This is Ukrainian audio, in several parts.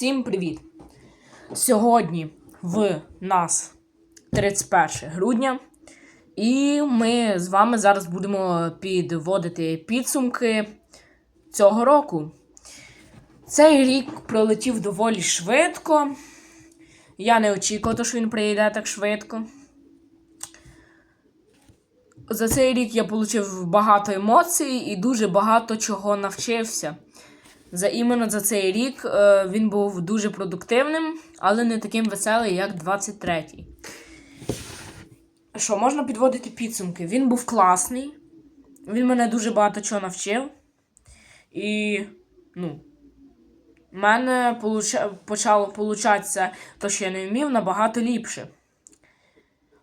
Всім привіт! Сьогодні в нас 31 грудня, і ми з вами зараз будемо підводити підсумки цього року. Цей рік пролетів доволі швидко. Я не очікував, що він прийде так швидко. За цей рік я отримав багато емоцій і дуже багато чого навчився. За іменно за цей рік е, він був дуже продуктивним, але не таким веселий, як 23-й. Що, можна підводити підсумки? Він був класний. Він мене дуже багато чого навчив. І, ну, в мене почало получатися те, що я не вмів, набагато ліпше.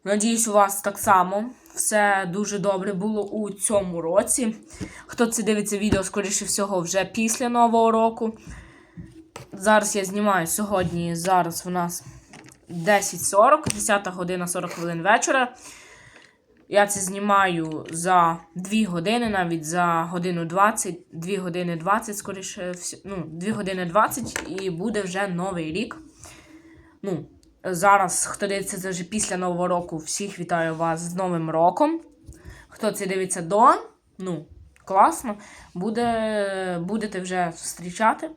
Надіюсь, у вас так само все дуже добре було у цьому році. Хто це дивиться відео, скоріше всього, вже після Нового року. Зараз я знімаю сьогодні. Зараз у нас 10.40, 10 година 40 хвилин вечора. Я це знімаю за 2 години, навіть за годину 20, 2 години 20, скоріше, ну, 2 години 20, і буде вже новий рік. Ну, зараз, хто дивиться це вже після Нового року, всіх вітаю вас з Новим роком. Хто це дивиться до, ну, класно, буде, будете вже зустрічати.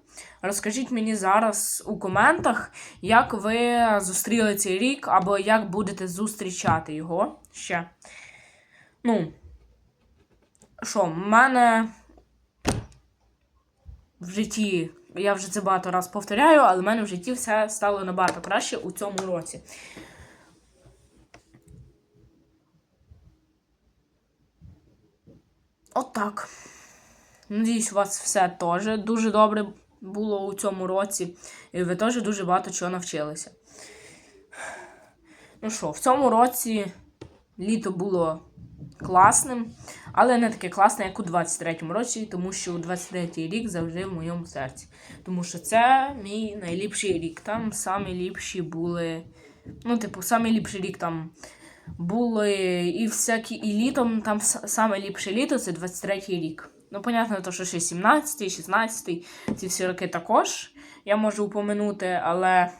Розкажіть мені зараз у коментах, як ви зустріли цей рік, або як будете зустрічати його ще. Ну, що, в мене в житті, я вже це багато раз повторяю, але в мене в житті все стало набагато краще у цьому році. Отак. Надіюсь, у вас все теж дуже добре було у цьому році. І ви теж дуже багато чого навчилися. Ну що, в цьому році літо було класним, але не таке класне, як у 23-му році, тому що у 23-й рік завжди в моєму серці. Тому що це мій найліпший рік. Там самі ліпші були. Ну, типу, самий ліпший рік там були і всякі, і літом там саме ліпше літо це 23-й рік. Ну, понятно, то, що ще 17-й, 16-й, ці всі роки також я можу упомянути, але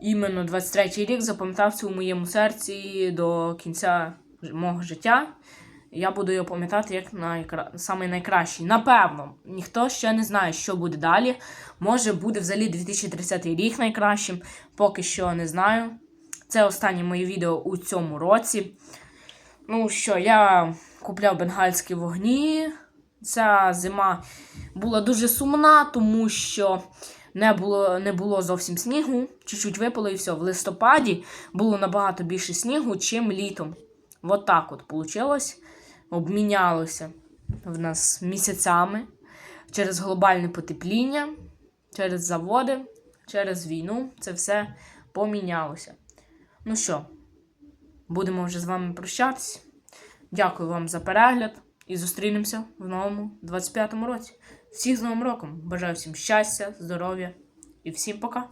іменно 23-й рік запам'ятався у моєму серці до кінця мого життя. Я буду його пам'ятати як найкра... самий найкращий. Напевно, ніхто ще не знає, що буде далі. Може, буде взагалі 2030 рік найкращим, поки що не знаю. Це останнє моє відео у цьому році. Ну що, я купляв бенгальські вогні. Ця зима була дуже сумна, тому що не було, не було зовсім снігу. Чуть-чуть випало і все. В листопаді було набагато більше снігу, чим літом. От так от вийшло. Обмінялося в нас місяцями через глобальне потепління, через заводи, через війну. Це все помінялося. Ну що, будемо вже з вами прощатись. Дякую вам за перегляд і зустрінемося в новому 25-му році. Всіх з Новим роком! Бажаю всім щастя, здоров'я і всім пока!